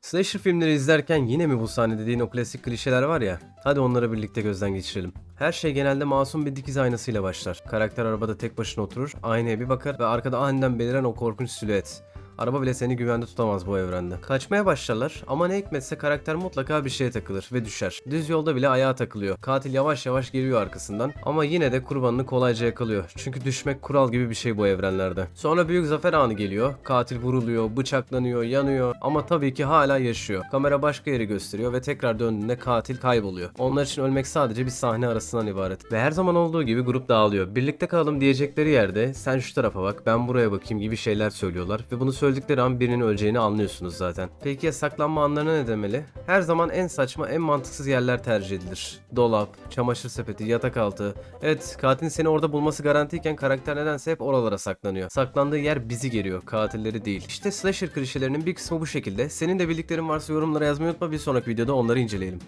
Slasher filmleri izlerken yine mi bu sahne dediğin o klasik klişeler var ya. Hadi onları birlikte gözden geçirelim. Her şey genelde masum bir dikiz aynasıyla başlar. Karakter arabada tek başına oturur, aynaya bir bakar ve arkada aniden beliren o korkunç silüet. Araba bile seni güvende tutamaz bu evrende. Kaçmaya başlarlar ama ne hikmetse karakter mutlaka bir şeye takılır ve düşer. Düz yolda bile ayağa takılıyor. Katil yavaş yavaş geliyor arkasından ama yine de kurbanını kolayca yakalıyor. Çünkü düşmek kural gibi bir şey bu evrenlerde. Sonra büyük zafer anı geliyor. Katil vuruluyor, bıçaklanıyor, yanıyor ama tabii ki hala yaşıyor. Kamera başka yeri gösteriyor ve tekrar döndüğünde katil kayboluyor. Onlar için ölmek sadece bir sahne arasından ibaret. Ve her zaman olduğu gibi grup dağılıyor. Birlikte kalalım diyecekleri yerde sen şu tarafa bak ben buraya bakayım gibi şeyler söylüyorlar ve bunu söyledikleri an birinin öleceğini anlıyorsunuz zaten. Peki ya saklanma anlarına ne demeli? Her zaman en saçma en mantıksız yerler tercih edilir. Dolap, çamaşır sepeti, yatak altı. Evet katilin seni orada bulması garantiyken karakter nedense hep oralara saklanıyor. Saklandığı yer bizi geriyor katilleri değil. İşte slasher klişelerinin bir kısmı bu şekilde. Senin de bildiklerin varsa yorumlara yazmayı unutma bir sonraki videoda onları inceleyelim.